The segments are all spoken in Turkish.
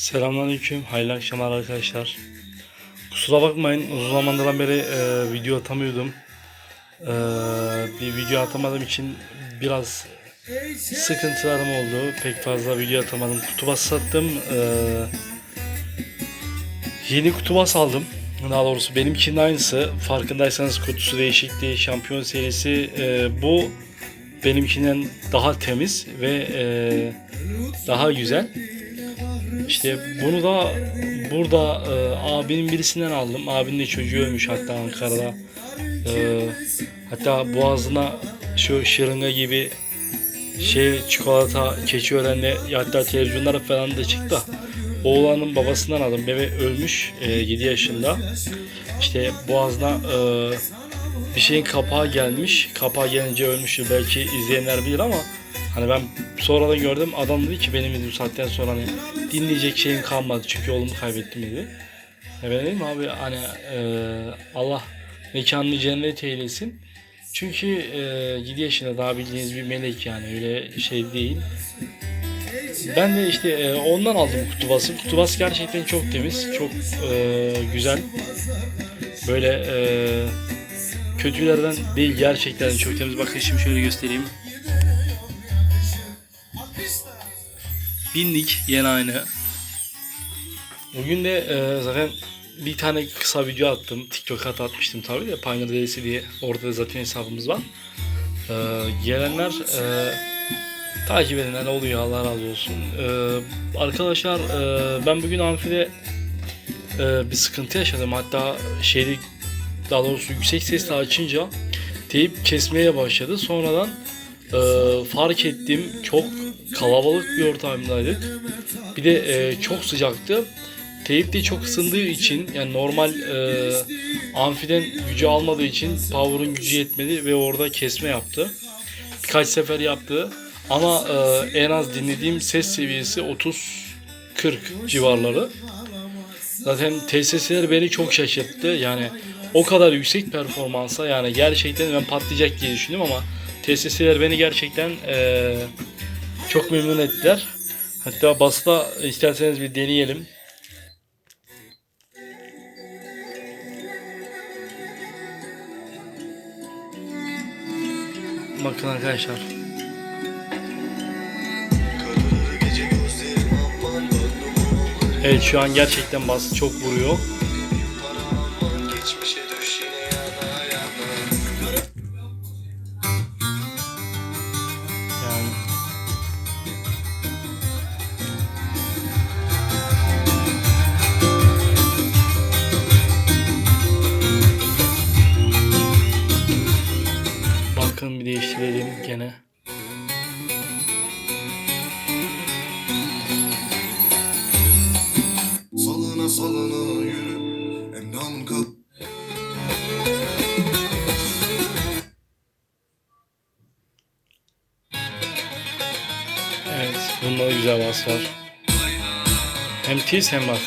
Selamünaleyküm, hayırlı akşamlar arkadaşlar. Kusura bakmayın, uzun zamandan beri e, video atamıyordum. E, bir video atamadığım için biraz sıkıntılarım oldu. Pek fazla video atamadım. Kutubas sattım. E, yeni kutubas aldım. Daha doğrusu benimkinin aynısı. Farkındaysanız kutusu değişikti. Şampiyon serisi e, bu benimkinden daha temiz ve e, daha güzel. İşte bunu da burada e, abinin birisinden aldım. Abinin de çocuğu ölmüş hatta Ankara'da. E, hatta boğazına şu şırınga gibi şey çikolata keçi öğrenle hatta televizyonlara falan da çıktı. Oğlanın babasından aldım. Bebe ölmüş e, 7 yaşında. İşte boğazına e, bir şeyin kapağı gelmiş. Kapağı gelince ölmüştür. Belki izleyenler bilir ama hani ben sonradan gördüm. Adam dedi ki benim dedi bu saatten sonra hani dinleyecek şeyim kalmadı. Çünkü oğlumu kaybettim dedi. E ben dedim abi hani e, Allah mekanını cennet eylesin. Çünkü e, 7 yaşında daha bildiğiniz bir melek yani öyle şey değil. Ben de işte e, ondan aldım kutubası. Kutubas gerçekten çok temiz, çok e, güzel. Böyle e, kötülerden değil gerçekten çok temiz. Bakın şimdi şöyle göstereyim. Bindik yine aynı. Bugün de e, zaten bir tane kısa video attım. TikTok'a atmıştım tabii de Pioneer Days'i diye. Orada da zaten hesabımız var. E, gelenler e, takip edenler oluyor Allah razı olsun. E, arkadaşlar e, ben bugün amfide e, bir sıkıntı yaşadım. Hatta şeyde daha doğrusu yüksek sesle açınca teyip kesmeye başladı. Sonradan e, fark ettim çok kalabalık bir ortamdaydık. Bir de e, çok sıcaktı. Teyip de çok ısındığı için yani normal e, amfiden gücü almadığı için power'ın gücü yetmedi ve orada kesme yaptı. Birkaç sefer yaptı. Ama e, en az dinlediğim ses seviyesi 30-40 civarları. Zaten TSS'ler beni çok şaşırttı. Yani o kadar yüksek performansa yani gerçekten ben patlayacak diye düşündüm ama TSS'ler beni gerçekten eee, çok memnun ettiler. Hatta basta isterseniz bir deneyelim. Bakın arkadaşlar. Evet şu an gerçekten bas çok vuruyor. Yani Endamın kal Evet, bunda da güzel bas var. Hem tiz hem bas.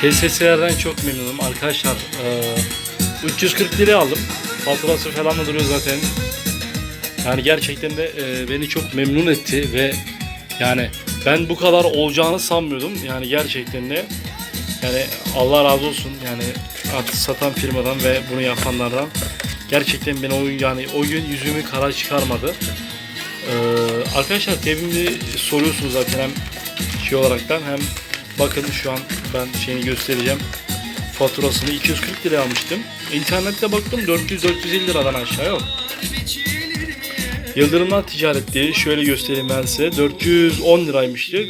TSS'lerden çok memnunum arkadaşlar. Ee, 340 liraya aldım. Faturası falan da duruyor zaten. Yani gerçekten de e, beni çok memnun etti ve yani ben bu kadar olacağını sanmıyordum. Yani gerçekten de yani Allah razı olsun yani artık satan firmadan ve bunu yapanlardan gerçekten beni o yani o gün yüzümü kara çıkarmadı. Ee, arkadaşlar tebimli soruyorsunuz zaten hem şey olaraktan hem bakın şu an ben şeyini göstereceğim. Faturasını 240 liraya almıştım. İnternette baktım 400-450 liradan aşağı yok. Yıldırımlar ticaretti. Şöyle göstereyim ben size. 410 liraymıştı.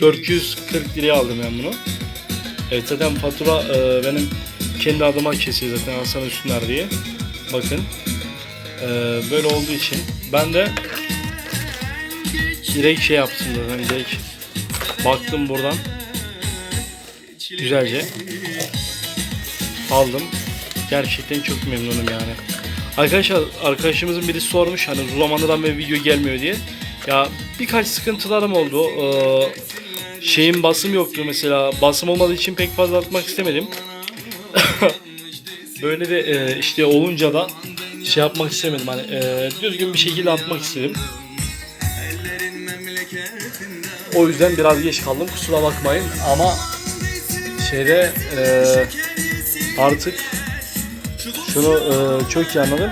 440 liraya aldım ben bunu. Evet zaten fatura e, benim kendi adıma kesiyor zaten Hasan Üstüner diye. Bakın. E, böyle olduğu için ben de direkt şey yaptım zaten direkt baktım buradan güzelce aldım. Gerçekten çok memnunum yani. Arkadaşlar arkadaşımızın birisi sormuş hani zamandan ve video gelmiyor diye. Ya birkaç sıkıntılarım oldu. Ee, şeyin basım yoktu mesela. Basım olmadığı için pek fazla atmak istemedim. Böyle de e, işte olunca da şey yapmak istemedim hani e, düzgün bir şekilde atmak istedim. O yüzden biraz geç kaldım kusura bakmayın ama şeyde e, artık şunu e, çok iyi anladım.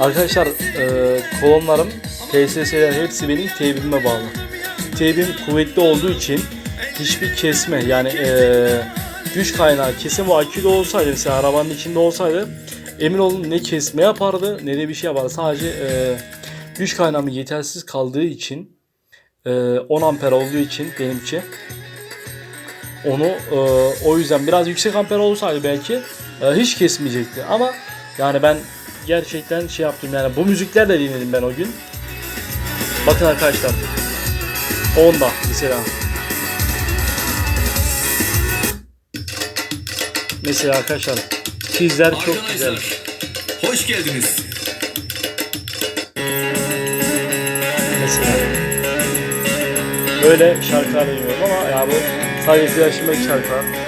Arkadaşlar e, kolonlarım PSS'ler hepsi benim teybime bağlı. Teybim kuvvetli olduğu için hiçbir kesme yani e, güç kaynağı kesin bu aküde olsaydı mesela arabanın içinde olsaydı emin olun ne kesme yapardı ne de bir şey yapardı. Sadece e, güç kaynağım yetersiz kaldığı için e, 10 amper olduğu için benimki onu e, o yüzden biraz yüksek amper olsaydı belki hiç kesmeyecekti ama yani ben gerçekten şey yaptım yani bu müziklerle dinledim ben o gün. Bakın arkadaşlar. Onda mesela. Mesela arkadaşlar çizler çok güzel. Hoş geldiniz. Mesela. Böyle şarkılar dinliyorum ama ya bu sadece flaşındaki şarkılar.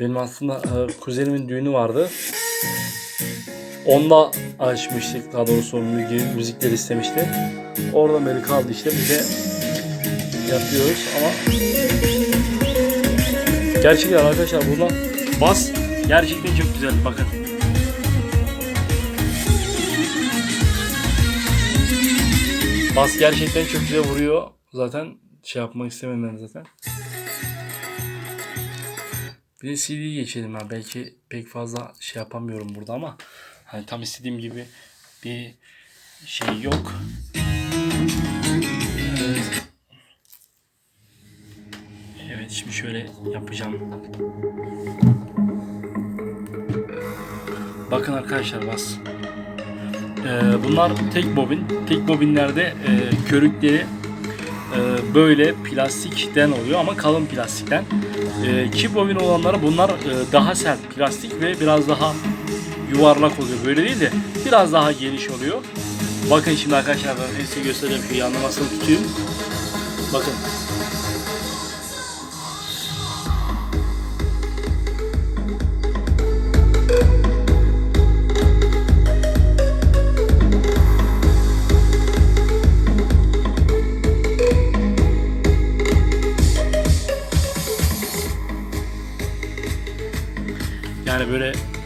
Benim aslında e, kuzenimin düğünü vardı. Onda açmıştık daha doğrusu müzik, müzikleri istemişti. Oradan beri kaldı işte biz de yapıyoruz ama Gerçekten arkadaşlar buna bas gerçekten çok güzel bakın. Bas gerçekten çok güzel vuruyor. Zaten şey yapmak istemem ben zaten. Bir de CD'ye geçelim ha. Belki pek fazla şey yapamıyorum burada ama hani tam istediğim gibi bir şey yok. Evet şimdi şöyle yapacağım. Bakın arkadaşlar bas. Ee, bunlar tek bobin. Tek bobinlerde e, körükleri e, böyle plastikten oluyor ama kalın plastikten. E, çift bobin olanları bunlar e, daha sert plastik ve biraz daha yuvarlak oluyor. Böyle değil de biraz daha geniş oluyor. Bakın şimdi arkadaşlar ben size göstereyim şu yanlamasını tutayım. Bakın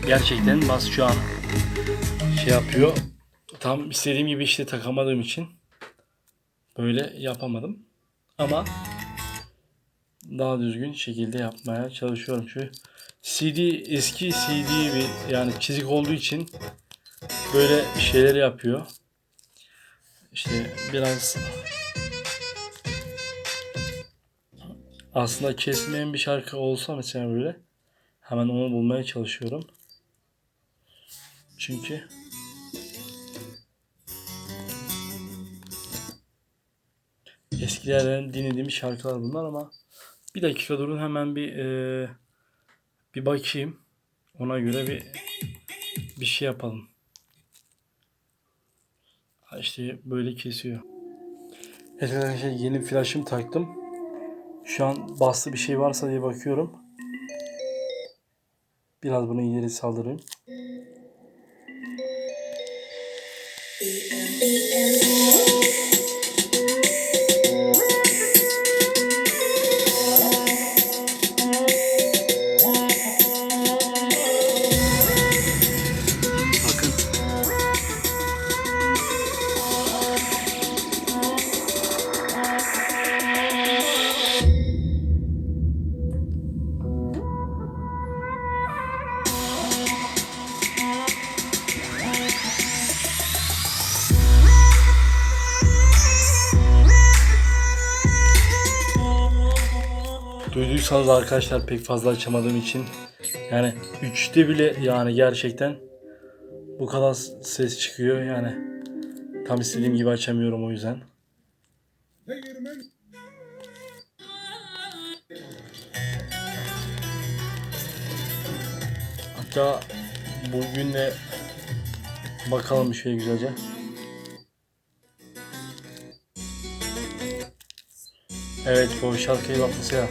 gerçekten bas şu an şey yapıyor. Tam istediğim gibi işte takamadığım için böyle yapamadım. Ama daha düzgün şekilde yapmaya çalışıyorum. Şu CD eski CD bir yani çizik olduğu için böyle şeyler yapıyor. İşte biraz aslında kesmeyen bir şarkı olsa mesela böyle Hemen onu bulmaya çalışıyorum. Çünkü eskilerden dinlediğim şarkılar bunlar ama bir dakika durun hemen bir e, bir bakayım. Ona göre bir bir şey yapalım. İşte böyle kesiyor. Evet arkadaşlar yeni flaşım taktım. Şu an bastı bir şey varsa diye bakıyorum. Biraz bunu ileri saldırayım. Bakın. Duyduysanız arkadaşlar pek fazla açamadığım için yani 3'te bile yani gerçekten bu kadar ses çıkıyor yani tam istediğim gibi açamıyorum o yüzden. Hatta bugün de bakalım bir şey güzelce. Evet bu şarkıyı bak mesela.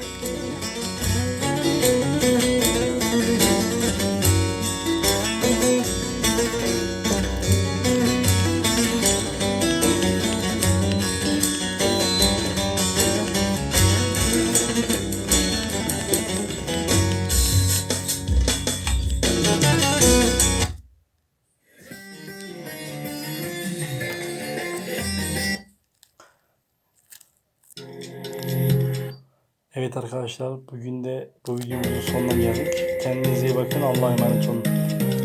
Evet arkadaşlar bugün de bu videomuzun sonuna geldik. Kendinize iyi bakın. Allah'a emanet olun.